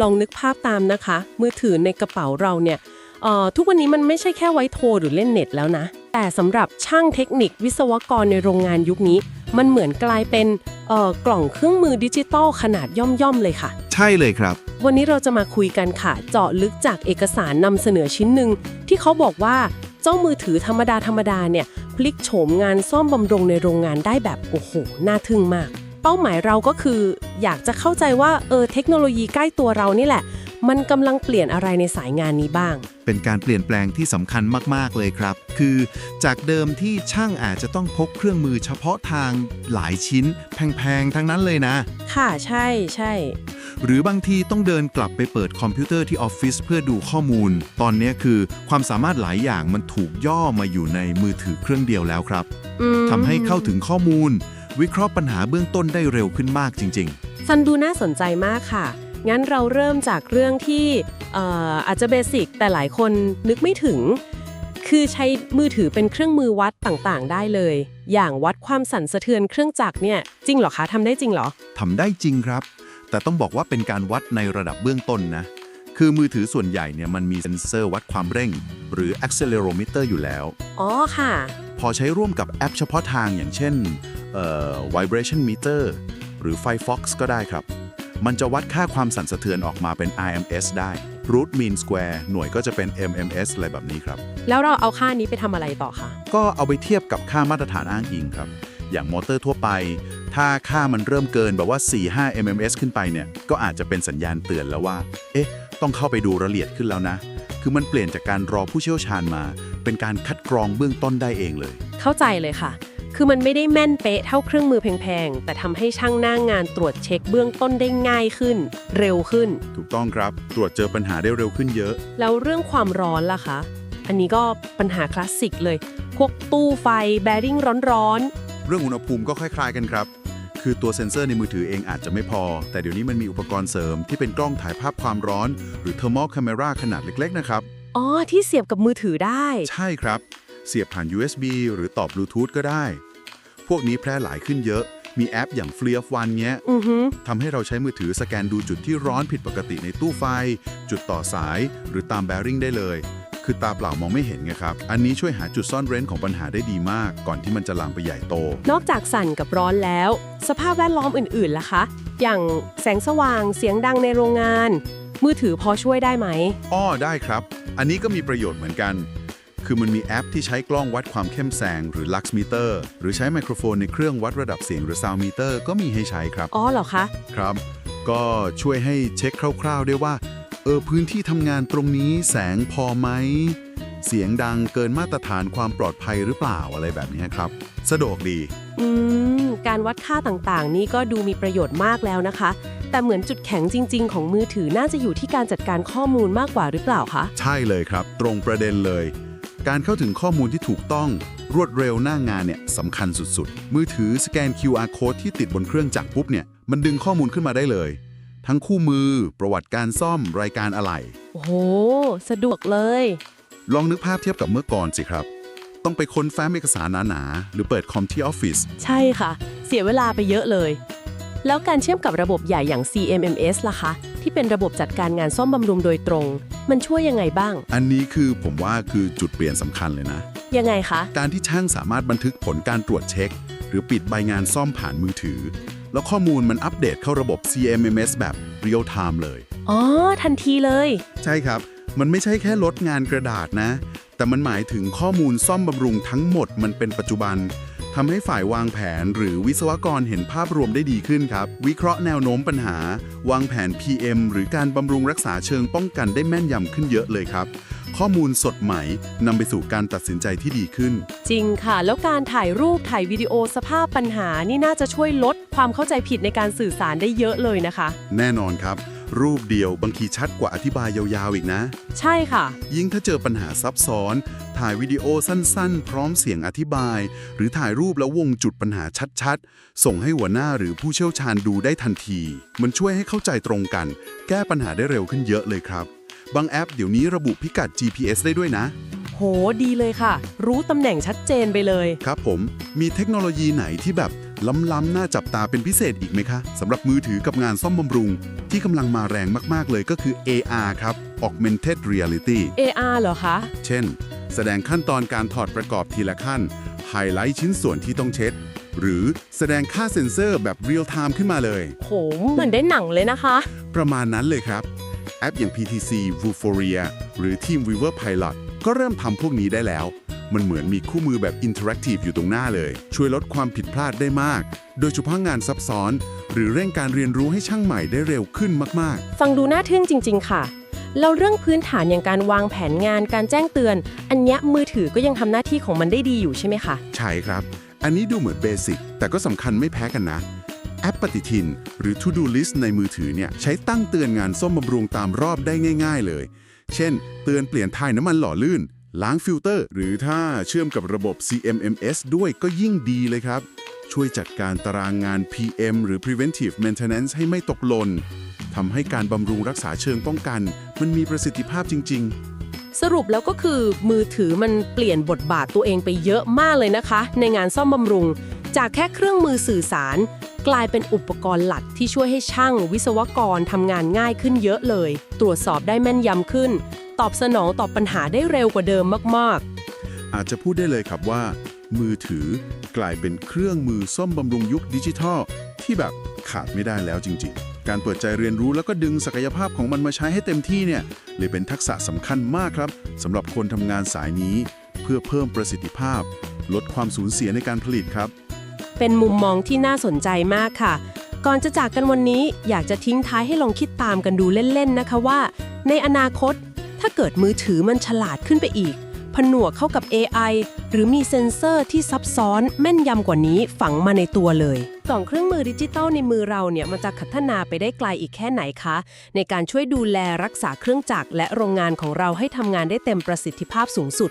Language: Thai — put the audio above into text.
ลองนึกภาพตามนะคะ มือถือในกระเป๋าเราเนี่ยเอ่อทุกวันนี้มันไม่ใช่แค่ไว้โทรหรือเล่นเน็ตแล้วนะ แต่สำหรับช่างเทคนิควิศวกรในโรงงานยุคนี้ มันเหมือนกลายเป็นเอ่อกล่องเครื่องมือดิจิตอลขนาดย่อมๆเลยค่ะ ใช่เลยครับ วันนี้เราจะมาคุยกันค่ะ เจาะลึกจากเอกสารนำเสนอชิ้นหนึ่งที่เขาบอกว่าเจ้ามือถือธรรมดาธรรมดาเนี่ยพลิกโฉมงานซ่อมบำรุงในโรงงานได้แบบโอ้โหน่าทึ่งมาก เป้าหมายเราก็คือ อยากจะเข้าใจว่าเออเทคโนโลยีใกล้ตัวเรานี่แหละ มันกำลังเปลี่ยนอะไรในสายงานนี้บ้าง เป็นการเปลี่ยนแปลงที่สำคัญมาก ๆ เลยครับ คือจากเดิมที่ช่างอาจจะต้องพกเครื่องมือเฉพาะทางหลายชิ้น แพง ๆ ทั้งนั้นเลยนะ ค่ะใช่ใช่ หรือบางทีต้องเดินกลับไปเปิดคอมพิวเตอร์ที่ออฟฟิศเพื่อดูข้อมูล ตอนนี้คือความสามารถหลายอย่างมันถูกย่อมาอยู่ในมือถือเครื่องเดียวแล้วครับอืมทำให้เข้าถึงข้อมูล วิเคราะห์ปัญหาเบื้องต้นได้เร็วขึ้นมากจริงซันดูน่าสนใจมากค่ะ งั้นเราเริ่มจากเรื่องที่เอ่ออาจจะเบสิกแต่หลายคนนึกไม่ถึง คือใช้มือถือเป็นเครื่องมือวัดต่างๆ ได้เลย อย่างวัดความสั่นสะเทือนเครื่องจักรเนี่ยจริงเหรอคะทำได้จริงเหรอๆทำได้จริงครับ แต่ต้องบอกว่าเป็นการวัดในระดับเบื้องต้นนะ คือมือถือส่วนใหญ่เนี่ยมันมีเซ็นเซอร์วัดความเร่ง หรือ accelerometer อยู่แล้ว อ๋อค่ะ พอใช้ร่วมกับแอปเฉพาะทางอย่างเช่นเอ่อ vibration meter หรือ Firefox ก็ได้ครับ มันจะวัดค่าความสั่นสะเทือนออกมาเป็น RMS ได้ root mean square หน่วยก็จะเป็น MMS อะไรแบบนี้ครับ แล้วเราเอาค่านี้ไปทำอะไรต่อคะ ก็เอาไปเทียบกับค่ามาตรฐานอ้างอิงครับ อย่างมอเตอร์ทั่วไป ถ้าค่ามันเริ่มเกินแบบว่า 4-5 MMS ขึ้นไปเนี่ย ก็อาจจะเป็นสัญญาณเตือนแล้วว่า เอ๊ะ ต้องเข้าไปดูรายละเอียดขึ้นแล้วนะ คือมันเปลี่ยนจากการรอผู้เชี่ยวชาญมา เป็นการคัดกรองเบื้องต้นได้เองเลย เข้าใจเลยค่ะ คือมันไม่ได้แม่นเป๊ะเท่าเครื่องมือแพงๆ แต่ทำให้ช่างหน้างงานตรวจเช็คเบื้องต้นได้ง่ายขึ้น เร็วขึ้น ถูกต้องครับ ตรวจเจอปัญหาได้เร็วขึ้นเยอะ แล้วเรื่องความร้อนล่ะคะ อันนี้ก็ปัญหาคลาสสิกเลย พวกตู้ไฟแบริ่งร้อนเรื่องอุณหภูมิก็คล้ายๆกันครับ คือตัวเซ็นเซอร์ในมือถือเองอาจจะไม่พอ แต่เดี๋ยวนี้มันมีอุปกรณ์เสริมที่เป็นกล้องถ่ายภาพความร้อน หรือ thermal camera ขนาดเล็กๆนะครับๆ อ๋อ ที่เสียบกับมือถือได้ ใช่ครับ เสียบผ่าน USB หรือต่อบลูทูธก็ได้ พวกนี้แพร่หลายขึ้นเยอะ มีแอปอย่าง Free of One เงี้ยอือฮึทำให้เราใช้มือถือสแกนดูจุดที่ร้อนผิดปกติในตู้ไฟ จุดต่อสาย หรือตามแบริ่งได้เลย คือตาเปล่ามองไม่เห็นไงครับ อันนี้ช่วยหาจุดซ่อนเร้นของปัญหาได้ดีมาก ก่อนที่มันจะลามไปใหญ่โต นอกจากสั่นกับร้อนแล้ว สภาพแวดล้อมอื่นๆล่ะคะ อย่างแสงสว่างเสียงดังในโรงงาน มือถือพอช่วยได้ไหม อ้อได้ครับ อันนี้ก็มีประโยชน์เหมือนกัน คือมันมีแอปที่ใช้กล้องวัดความเข้มแสงหรือ lux meter หรือใช้ไมโครโฟนในเครื่องวัดระดับเสียงหรือ sound meter ก็มีให้ใช้ครับ อ๋อเหรอคะ ครับ ก็ช่วยให้เช็คคร่าวๆได้ว่า เออพื้นที่ทำงานตรงนี้แสงพอไหม เสียงดังเกินมาตรฐานความปลอดภัยหรือเปล่าอะไรแบบนี้ครับ สะดวกดี อืม การวัดค่าต่างๆ นี่ก็ดูมีประโยชน์มากแล้วนะคะ แต่เหมือนจุดแข็งจริง ๆ ของมือถือน่าจะอยู่ที่การจัดการข้อมูลมากกว่าหรือเปล่าคะ ใช่เลยครับ ตรงประเด็นเลย การเข้าถึงข้อมูลที่ถูกต้องรวดเร็วหน้างานเนี่ยสำคัญสุดๆ มือถือสแกน QR code ที่ติดบนเครื่องจักรปุ๊บเนี่ยมันดึงข้อมูลขึ้นมาได้เลย ทั้งคู่มือ ประวัติการซ่อมรายการอะไหล่โอ้โห สะดวกเลย ลองนึกภาพเทียบกับเมื่อก่อนสิครับ ต้องไปค้นแฟ้มเอกสารหนาๆหรือเปิดคอมที่ออฟฟิศใช่ค่ะ เสียเวลาไปเยอะเลย แล้วการเชื่อมกับระบบใหญ่อย่าง CMMS ล่ะคะ ที่เป็นระบบจัดการงานซ่อมบำรุงโดยตรง มันช่วยยังไงบ้าง อันนี้คือผมว่าคือจุดเปลี่ยนสำคัญเลยนะ ยังไงคะ การที่ช่างสามารถบันทึกผลการตรวจเช็ค หรือปิดใบงานซ่อมผ่านมือถือ แล้วข้อมูลมันอัปเดตเข้าระบบ CMMS แบบ real time เลย อ๋อ ทันทีเลย ใช่ครับ มันไม่ใช่แค่ลดงานกระดาษนะ แต่มันหมายถึงข้อมูลซ่อมบำรุงทั้งหมดมันเป็นปัจจุบัน ทำให้ฝ่ายวางแผนหรือวิศวกรเห็นภาพรวมได้ดีขึ้นครับ วิเคราะห์แนวโน้มปัญหา วางแผน PM หรือการบำรุงรักษาเชิงป้องกันได้แม่นยำขึ้นเยอะเลยครับ ข้อมูลสดใหม่นำไปสู่การตัดสินใจที่ดีขึ้น จริงค่ะ แล้วการถ่ายรูปถ่ายวิดีโอสภาพปัญหานี่น่าจะช่วยลดความเข้าใจผิดในการสื่อสารได้เยอะเลยนะคะ แน่นอนครับ รูปเดียวบางทีชัดกว่าอธิบายยาวๆอีกนะ ใช่ค่ะ ยิ่งถ้าเจอปัญหาซับซ้อน ถ่ายวิดีโอสั้นๆ พร้อมเสียงอธิบาย หรือถ่ายรูปแล้ววงจุดปัญหาชัดๆ ส่งให้หัวหน้าหรือผู้เชี่ยวชาญดูได้ทันที มันช่วยให้เข้าใจตรงกัน แก้ปัญหาได้เร็วขึ้นเยอะเลยครับ บางแอปเดี๋ยวนี้ระบุพิกัด GPS ได้ด้วยนะ โหดีเลยค่ะ รู้ตำแหน่งชัดเจนไปเลย ครับผมมีเทคโนโลยีไหนที่แบบ ล้ำๆน่าจับตาเป็นพิเศษอีกไหมคะสำหรับมือถือกับงานซ่อมบำรุง ที่กำลังมาแรงมากๆเลยก็คือ AR ครับ Augmented Reality AR เหรอคะ เช่น แสดงขั้นตอนการถอดประกอบทีละขั้น ไฮไลท์ชิ้นส่วนที่ต้องเช็ด หรือแสดงค่าเซ็นเซอร์แบบเรียลไทม์ขึ้นมาเลย โห เหมือนได้หนังเลยนะคะ ประมาณนั้นเลยครับ แอปอย่าง PTC Vuforia หรือ Team Weaver Pilot ก็เริ่มทำพวกนี้ได้แล้ว มันเหมือนมีคู่มือแบบอินเทอร์แอคทีฟอยู่ตรงหน้าเลย ช่วยลดความผิดพลาดได้มาก โดยเฉพาะงานซับซ้อน หรือเร่งการเรียนรู้ให้ช่างใหม่ได้เร็วขึ้นมากฟังดูน่าทึ่งจริง ๆ ค่ะแล้วเรื่องพื้นฐานอย่างการวางแผนงานการแจ้งเตือน อันเนี้ยมือถือก็ยังทำหน้าที่ของมันได้ดีอยู่ใช่ไหมคะๆใช่ครับ อันนี้ดูเหมือนเบสิกแต่ก็สำคัญไม่แพ้กันนะ แอปปฏิทิน หรือ To Do List ในมือถือเนี่ยใช้ตั้งเตือนงานซ่อมบำรุงตามรอบได้ง่าย ๆ เลย เช่น เตือนเปลี่ยนถ่ายน้ำมันหล่อลื่น ล้างฟิลเตอร์ หรือถ้าเชื่อมกับระบบ CMMS ด้วยก็ยิ่งดีเลยครับ ช่วยจัดการตารางงาน PM หรือ Preventive Maintenance ให้ไม่ตกหล่นทำให้การบำรุงรักษาเชิงป้องกัน มันมีประสิทธิภาพจริง ๆสรุปแล้วก็คือมือถือมันเปลี่ยนบทบาทตัวเองไปเยอะมากเลยนะคะ ในงานซ่อมบำรุง จากแค่เครื่องมือสื่อสาร กลายเป็นอุปกรณ์หลักที่ช่วยให้ช่างวิศวกรทำงานง่ายขึ้นเยอะเลย ตรวจสอบได้แม่นยำขึ้น ตอบสนองตอบปัญหาได้เร็วกว่าเดิมมากอาจจะพูดได้เลยครับว่า มือถือกลายเป็นเครื่องมือซ่อมบำรุงยุคดิจิทัล ที่แบบขาดไม่ได้แล้วจริง ๆ การเปิดใจเรียนรู้แล้วก็ดึงศักยภาพของมันมาใช้ให้เต็มที่เนี่ยเลยเป็นทักษะสำคัญมากครับสำหรับคนทำงานสายนี้ เพื่อเพิ่มประสิทธิภาพ ลดความสูญเสียในการผลิตครับๆเป็นมุมมองที่น่าสนใจมากค่ะก่อนจะจากกันวันนี้อยากจะทิ้งท้ายให้ลองคิดตามกันดูเล่น ๆ นะคะว่า ในอนาคต ถ้าเกิดมือถือมันฉลาดขึ้นไปอีก ผนวกเข้ากับ AI หรือมีเซ็นเซอร์ที่ซับซ้อนแม่นยำกว่านี้ฝังมาในตัวเลยกล่องเครื่องมือดิจิตอลในมือเราเนี่ยมันจะพัฒนาไปได้ไกลอีกแค่ไหนคะ ในการช่วยดูแลรักษาเครื่องจักรและโรงงานของเราให้ทำงานได้เต็มประสิทธิภาพสูงสุด